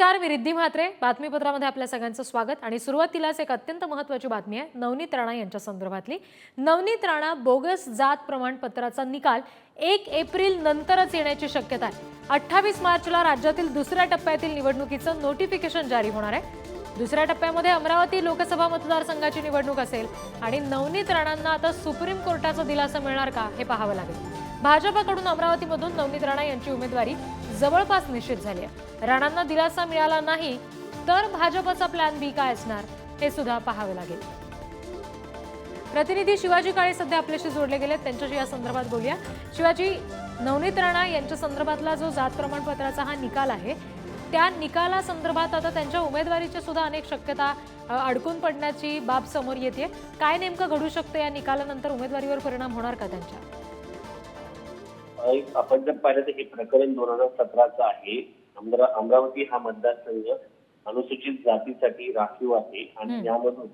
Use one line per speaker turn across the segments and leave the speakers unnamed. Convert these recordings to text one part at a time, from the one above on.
नमस्कार मी रिद्धी म्हात्रे. बातमीपत्रामध्ये आपल्या सगळ्यांचं स्वागत आणि सुरुवातीलाच एक अत्यंत महत्त्वाची बातमी आहे. नवनीत राणा यांच्या संदर्भातली. नवनीत राणा बोगस जात प्रमाणपत्राचा निकाल एक एप्रिल नंतरच येण्याची शक्यता आहे. अठ्ठावीस मार्चला राज्यातील दुसऱ्या टप्प्यातील निवडणुकीचं नोटिफिकेशन जारी होणार आहे. दुसऱ्या टप्प्यामध्ये अमरावती लोकसभा मतदारसंघाची निवडणूक असेल आणि नवनीत राणांना आता सुप्रीम कोर्टाचा दिलासा मिळणार का हे पाहावं लागेल. भाजपाकडून अमरावतीमधून नवनीत राणा यांची उमेदवारी जवळपास निश्चित झाली आहे. राणांना दिलासा मिळाला नाही तर भाजपचा प्लॅन बी काय असणार हे सुद्धा पाहावे लागेल. प्रतिनिधी शिवाजी काळे सध्या आपल्याशी जोडले गेले त्यांच्याशी या संदर्भात बोलूया. शिवाजी नवनीत राणा यांच्या संदर्भातला जो जात प्रमाणपत्राचा हा निकाल आहे त्या निकाला संदर्भात आता त्यांच्या उमेदवारीच्या सुद्धा अनेक शक्यता अडकून पडण्याची बाब समोर येते काय नेमकं घडू शकतं या निकालानंतर उमेदवारीवर परिणाम होणार का त्यांच्या?
एक आपण जर पाहिलं तर हे प्रकरण दोन हजार सतराचं आहे. अमरा अमरावती हा मतदारसंघ अनुसूचित जातीसाठी राखीव आहे आणि. यामधून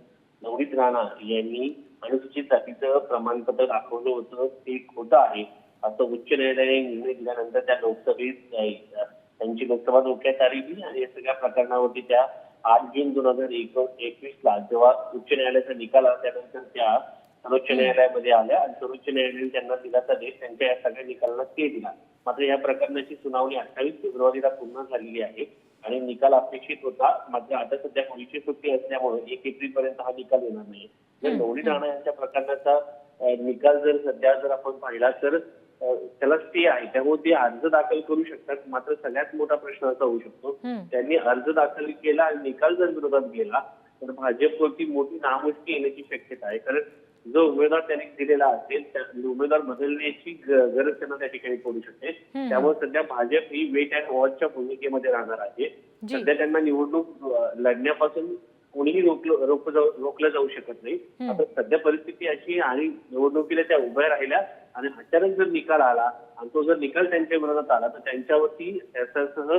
नवनीत राणा यांनी अनुसूचित जातीचं प्रमाणपत्र दाखवलं होतं. ते खोटं आहे. असं उच्च न्यायालयाने निर्णय दिल्यानंतर त्या लोकसभेत त्यांची लोकसभा धोक्यात आलेली आणि या सगळ्या प्रकरणावरती त्या आठ जून दोन हजार एकवीस ला जेव्हा उच्च न्यायालयाचा निकाल आला त्यानंतर त्या सर्वोच्च न्यायालयामध्ये आल्या आणि सर्वोच्च न्यायालयाने त्यांना दिलासा देत त्यांच्या या सगळ्या निकालांना ते दिला. मात्र या प्रकरणाची सुनावणी अठ्ठावीस फेब्रुवारीला पूर्ण झालेली आहे आणि निकाल अपेक्षित होता. मात्र आता सध्या होळीची सुट्टी असल्यामुळे एक एप्रिल पर्यंत हा निकाल येणार नाही. नवनीत राणा यांच्या प्रकरणाचा निकाल जर सध्या जर आपण पाहिला तर त्याला स्टे आहे. त्यामुळे ते अर्ज दाखल करू शकतात. मात्र सगळ्यात मोठा प्रश्न असा होऊ शकतो. त्यांनी अर्ज दाखल केला आणि निकाल जर विरोधात गेला तर भाजपवरती मोठी नामुष्की येण्याची शक्यता आहे. कारण जो उमेदवार त्यांनी दिलेला असेल त्या उमेदवार बदलण्याची गरज त्यांना त्या ठिकाणी पडू शकते. त्यामुळे सध्या भाजप ही वेट अँड वॉचच्या भूमिकेमध्ये राहणार आहे. सध्या त्यांना निवडणूक लढण्यापासून कोणीही रोखलं रोखलं जाऊ शकत नाही. आता सध्या परिस्थिती अशी आणि निवडणुकीला त्या उभ्या राहिल्या आणि अचानक जर निकाल आला आणि तो जर निकाल त्यांच्या विरोधात आला तर त्यांच्यावरती त्याच्यासह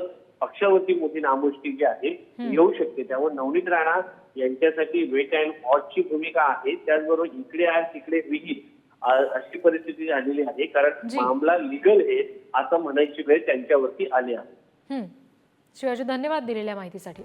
पक्षावरती मोठी नामुष्की जी आहे ती येऊ शकते. त्यामुळे नवनीत राणा यांच्यासाठी वेट अँड वॉचची भूमिका आहे. त्याचबरोबर इकडे आहे तिकडे विहीर अशी परिस्थिती झालेली आहे. कारण. मामला लिगल आहे असं म्हणायची वेळ त्यांच्यावरती आली आहे.
हम्म. शिवाजी धन्यवाद दिलेल्या माहितीसाठी.